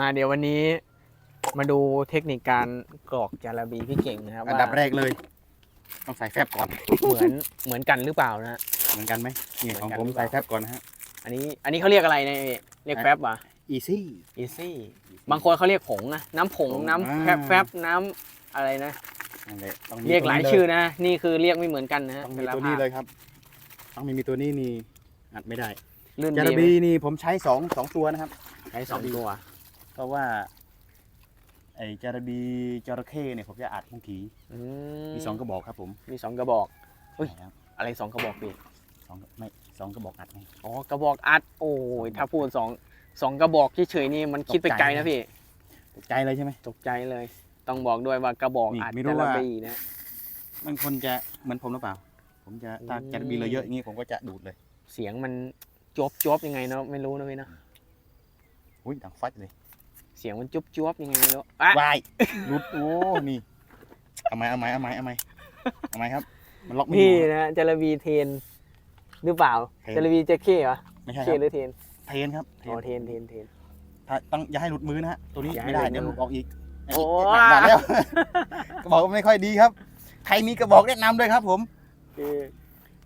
มาเดี๋ยววันนี้มาดูเทคนิคการกรอกจาระบีพี่เก่งนะครับอันดับว่าแรกเลย ต้องใส่แฟบก่อน เหมือนเหมือนกันหรือเปล่านะฮะเหมือนกันไหมนี่ของเหมือนกันผมหรือเปล่าใส่แฟบก่อนนะฮะ อันนี้อันนี้เขาเรียกอะไรเนะพี่เรียกแฟบวะ easy อีซี่บางคนเขาเรียกผงนะน้ำผงผงน้ำอ่าแฟบแฟบน้ำอะไรนะนั่นแหละต้องมีเรียกหลายตัวนี้ชื่อนะ นี่คือเรียกไม่เหมือนกันนะฮะต้องมีแต่ละตัวนี้ภาคเลยครับ ต้องมีมีตัวนี้นี่อัดไม่ได้ลื่นจาดีระไหมบีนี่ผมใช้สองสองตัวนะครับ ใช้สองตัว เพราะว่า ไอ้จาระบีจระเข้เนี่ยผมจะอัดมุงกีอืมีสองกระบอกครับผมมีสองกระบอก อุ๊ยใช่ครับอะไรสองกระบอกพี่สองไม่สองกระบอกอัดไง อ๋อกระบอกอัด โอ้ยถ้าพูดสองสองกระบอกเฉยๆนี่มันคิดไปตกใจไกลนะพี่ ตกใจเลยใช่ไหม ตกใจเลย ต้องบอกด้วยว่ากระบอกนี่อัดไม่รู้จาระว่าบีนะ มันคนจะเหมือนผมหรือเปล่า ผมจะถ้าอืมจาระบีเลยเยอะอย่างนี้ผมก็จะดูดเลยเสียงมันจวบจวบยังไงเนาะไม่รู้นะพี่เนาะอุ้ยดังฟัดเลย เสียงมันจุบจวบยังไงไม่รู้อะวายหลุดโอ้นี่เอาไหมเอาไหมเอาไหมเอาไหมเอาไหมครับ มันล็อกไม่อนี่ยู่นะจาระบีเทนหรือเปล่าเทนจาระบีเจเข้เหรอไม่ใช่คเข้รับหรือเทนเทนครับอ๋อเทนเทนเทน ถ้าต้องอย่าให้หลุดมือนะฮะตัวนี้อย่าให้ไม่ได้หลุดมือเดี๋ยวหลุดออกอีกโอ้ หนักแล้ว กระบอกก็ไม่ค่อยดีครับใครมีกระบอกแนะนำด้วยครับ ผมคือ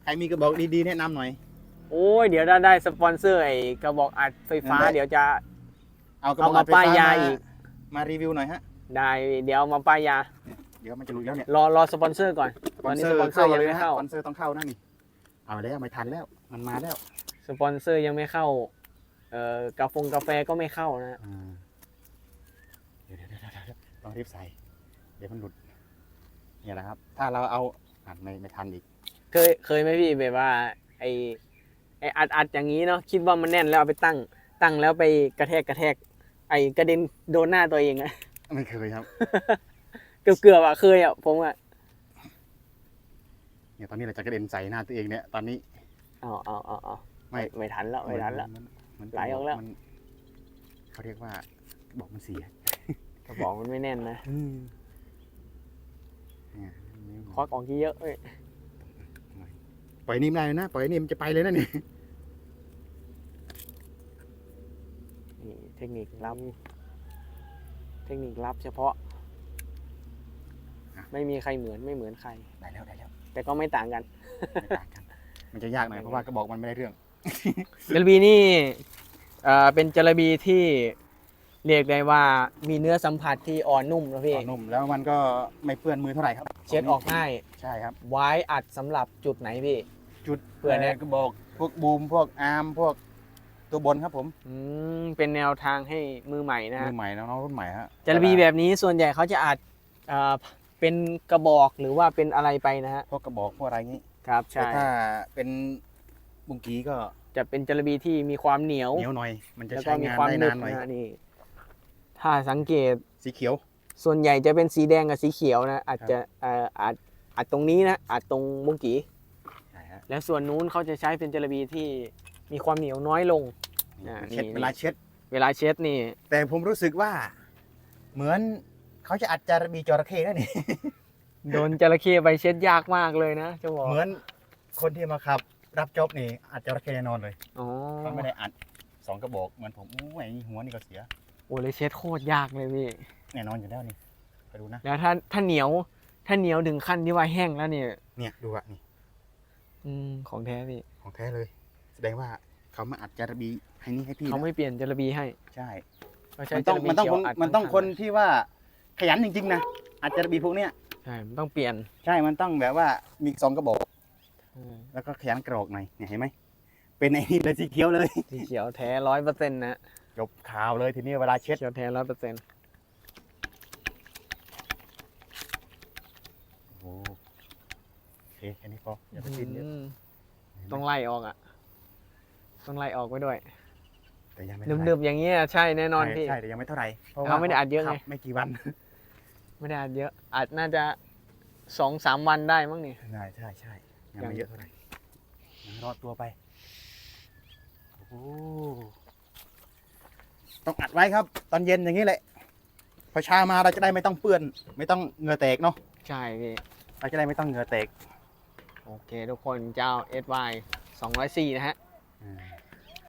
ใครมีกระบอกดีๆแนะนำหน่อย โอ้ยเดี๋ยวถ้าได้สปอนเซอร์ไอ้กระบอกอัดไฟฟ้านั่นแหละเดี๋ยวจะ เอากระบเอาอกมาอัดไฟป้ายฟ้ายามาอีก มารีวิวหน่อยฮะ ได้เดี๋ยวเอามาป้ายยา เดี๋ยวมันจะหลุดแล้วเนี่ยรอรอสปอนเซอร์ก่อน ตอนนี้สปอนเซอร์ยังไม่เข้า สปอนเซอร์ต้องเข้านะนี่ เอาแล้วไม่ทันแล้ว มันมาแล้วสปอนเซอร์ยังไม่เข้า เอ่อกาแฟกาแฟก็ไม่เข้านะอ่าเดี๋ยวเดี๋ยวเดี๋ยวเดี๋ยวต้องรีบใส่ เดี๋ยวมันหลุด เนี่ยนะครับ ถ้าเราเอาอัดไม่ไม่ทันอีก เคยเคยไหมพี่แบบว่า ไอไออัดอัดอย่างนี้เนาะคิดว่ามันแน่นแล้วเอาไปตั้ง ตั้งแล้วไปกระแทกกระแทก ไอกระเด็นโดนหน้าตัวเองอะ ไม่เคยครับ เกือบเกือบๆอะเคยอะผมอะเนี่ยตอนนี้เราจะกระเด็นใส่หน้าตัวเองเนี่ยตอนนี้ เอาเอาเอาเอาไม่ ไม่ไม่ทันแล้วไม่ทันแล้ว มันมันไหลออกแล้ว มันเขาเรียกว่าบอกมันเสียกระบอกมันไม่แน่นนะเนี่ยควักออกเยอะๆเว้ยปล่อยนิ่มได้เลยนะปล่อยนิ่มจะไปเลยนะนี่ นี่เทคนิคลับ เทคนิคลับเฉพาะ ไม่มีใครเหมือนไม่เหมือนใคร ได้แล้วได้แล้วแต่ก็ไม่ต่างกันไม่ต่างกัน มันจะยากหน่อยเพราะว่ากระบอกมันไม่ได้เรื่องจระบีนี่เอ่อเป็นจระบีที่เรียกได้ว่ามีเนื้อสัมผัสที่อ่อนนุ่มนะพี่อ่อนนุ่มแล้วมันก็ไม่เปื้อนมือเท่าไหร่ครับ เช็ดออกง่ายใช่ครับไว้อัดสำหรับจุดไหนพี่ จุดเผื่อแนะกระบอกพวกบูมพวกอาร์มพวก ตัวบนครับผมอืมเป็นแนวทางให้มือใหม่นะมืฮะอใหม่น้องๆรุ่นใหม่ฮะจระบีแบบนี้ส่วนใหญ่เขาจะอัดเอ่อเป็นกระบอกหรือว่าเป็นอะไรไปนะฮะพวกกระบอกพวกอะไรงี้ครับแต่ใช่ถ้าเป็นบุงกีก็จะเป็นจระบีที่มีความเหนียวเหนียวหน่อย มันจะแล้วก็ใช้มีงานความได้หนึบนานหน่อยนะฮะนี่ถ้าสังเกตสีเขียว ส่วนใหญ่จะเป็นสีแดงกับสีเขียวนะอาจครับจะเอ่ออัดอัดตรงนี้นะอัดตรงมุงกีใช่ฮะแล้วส่วนนู้นเขาจะใช้เป็นจระบีที่ มีความเหนียวน้อยลง อ่าเช็ดนี่ เวลาเช็ด เวลาเช็ดนี่ แต่ผมรู้สึกว่า เหมือนเขาจะอัดจาระบีจระเข้นั่นนี่ โดนจระเข้ไปเช็ดยากมากเลยนะจะบอกเหมือนคนที่มาขับ รับจ็อบนี่อัดจระเข้แน่นอนเลยอ๋อเขาไม่ได้อัดสองกระบอกเหมือนผมอู้ไอ้หัวนี่ก็เสีย โอ้เลยเช็ดโคตรยากเลยพี่ แน่นอนอยู่แล้วนี่ไปดูนะ แล้วถ้าถ้าเหนียว ถ้าเหนียวถึงขั้นที่ว่าแห้งแล้วเนี่ยเนี่ยดูอะนี่ อืมของแท้พี่ของแท้เลย แสดงว่าเขามาอัดจาระบีให้นี่ให้พี่เขานะไม่เปลี่ยนจระบีให้ใช่ เขาใช้มันจต้องระบีมันต้องเขียวคนอัดมันต้องทั้คนที่ว่าขยันจริงๆนะอัดจาระบีพวกเนี้ยใช่มันต้องเปลี่ยนใช่มันต้องแบบว่ามีสองกระบอก อืมแล้วก็ขยันกรอกหน่อยเนี่ยเห็นไหมเป็นไอ้นี่เลยสีเขียวเลย สีเขียวแท้ร้อยเปอร์เซ็นต์นะจบข่าวเลยทีนี้เวลาเช็ด เขียวแท้ร้อยเปอร์เซ็นต์โอ้โหโอเคแค่นี้พออย่าไปสิ้นเยอะ ต้องไล่ออกอะ ต้องไล่ออกไว้ด้วยแต่ยังไม่นึบๆอย่างเงี้ยใช่แน่นอนใช่พี่ ใช่แต่ยังไม่เท่าไหร่เพราะเขาไม่ได้อัดเยอะไง ขับไม่กี่วัน ไม่ได้อัดเยอะอัดน่าจะสองสามวันได้มั้งนี่ใช่ใช่ใช่ยังยังไม่เยอะเท่าไหร่ยังรอดตัวไปโอ้โหต้องอัดไว้ครับ ตอนเย็นอย่างนี้แหละพอเช้ามาเราจะได้ไม่ต้องเปื้อน ไม่ต้องเหงื่อแตกเนาะใช่พี่เราจะได้ไม่ต้องเหงื่อแตกโอเคทุกคนเจ้า SY 204 นะฮะ Mm.